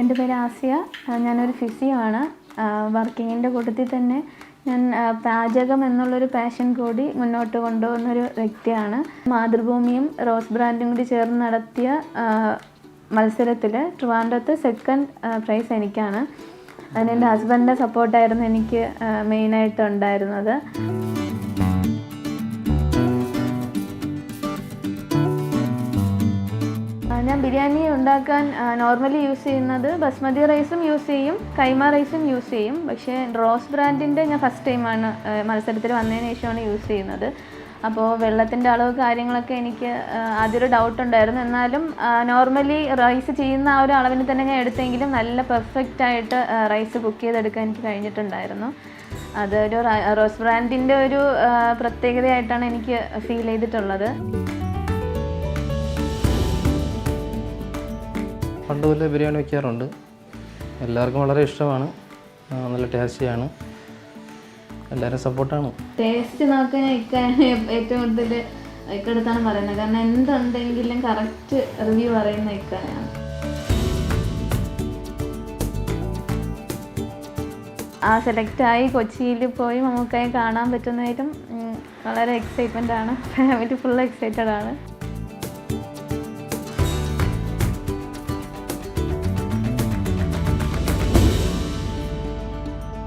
എന്റെ പേര് ആസിയ. ഞാനൊരു ഫിസിയോ ആണ്. വർക്കിങ്ങിന്റെ കൂട്ടത്തിൽ തന്നെ ഞാൻ പാചകം എന്നുള്ളൊരു പാഷൻ കൂടി മുന്നോട്ട് കൊണ്ടുപോകുന്നൊരു വ്യക്തിയാണ്. മാതൃഭൂമിയും റോസ് ബ്രാൻഡും കൂടി ചേർന്ന് നടത്തിയ മത്സരത്തിൽ ട്രിവാൻഡ്രത്ത് സെക്കൻഡ് പ്രൈസ് എനിക്കാണ്. അതിന് എന്റെ ഹസ്ബൻഡിന്റെ സപ്പോർട്ടായിരുന്നു എനിക്ക് മെയിനായിട്ട് ഉണ്ടായിരുന്നത്. ഞാൻ ബിരിയാണി ഉണ്ടാക്കാൻ നോർമലി യൂസ് ചെയ്യുന്നത് ബസ്മതി റൈസും യൂസ് ചെയ്യും കൈമ റൈസും യൂസ് ചെയ്യും. പക്ഷേ റോസ് ബ്രാൻഡിന്റെ ഞാൻ ഫസ്റ്റ് ടൈമാണ് മത്സരത്തിൽ വന്നതിന് ശേഷമാണ് യൂസ് ചെയ്യുന്നത്. അപ്പോൾ വെള്ളത്തിന്റെ അളവ് കാര്യങ്ങളൊക്കെ എനിക്ക് ആ, ആദ്യം ഒരു ഡൗട്ട് ഉണ്ടായിരുന്നു. എന്നാലും നോർമലി റൈസ് ചെയ്യുന്ന ആ ഒരു അളവിന് തന്നെ ഞാൻ എടുത്തെങ്കിലും നല്ല പെർഫെക്റ്റ് ആയിട്ട് റൈസ് കുക്ക് ചെയ്തെടുക്കാൻ എനിക്ക് കഴിഞ്ഞിട്ടുണ്ടായിരുന്നു. അതൊരു റോസ് ബ്രാൻഡിന്റെ ഒരു പ്രത്യേകതയായിട്ടാണ് എനിക്ക് ഫീൽ ചെയ്തിട്ടുള്ളത്. പണ്ട് മുതലേ ബിരിയാണി വയ്ക്കാറുണ്ട് എല്ലാവർക്കും വളരെ ഇഷ്ടമാണ്. നല്ല ടേസ്റ്റിയാണ്. എല്ലാവരും സപ്പോർട്ടാണ്. ടേസ്റ്റ് നോക്കാൻ ഏറ്റവും കൂടുതൽ ഇക്കടുത്താണ് പറയുന്നത്. കാരണം എന്തുണ്ടെങ്കിലും കറക്റ്റ് റിവ്യൂ പറയുന്ന ഇക്കാനാണ് ആ ആയി കൊച്ചിയിൽ പോയി മമ്മൂക്കായി കാണാൻ പറ്റുന്നതിലും വളരെ എക്സൈറ്റ്മെന്റ് ആണ്. ഫാമിലി ഫുൾ എക്സൈറ്റഡ് ആണ്.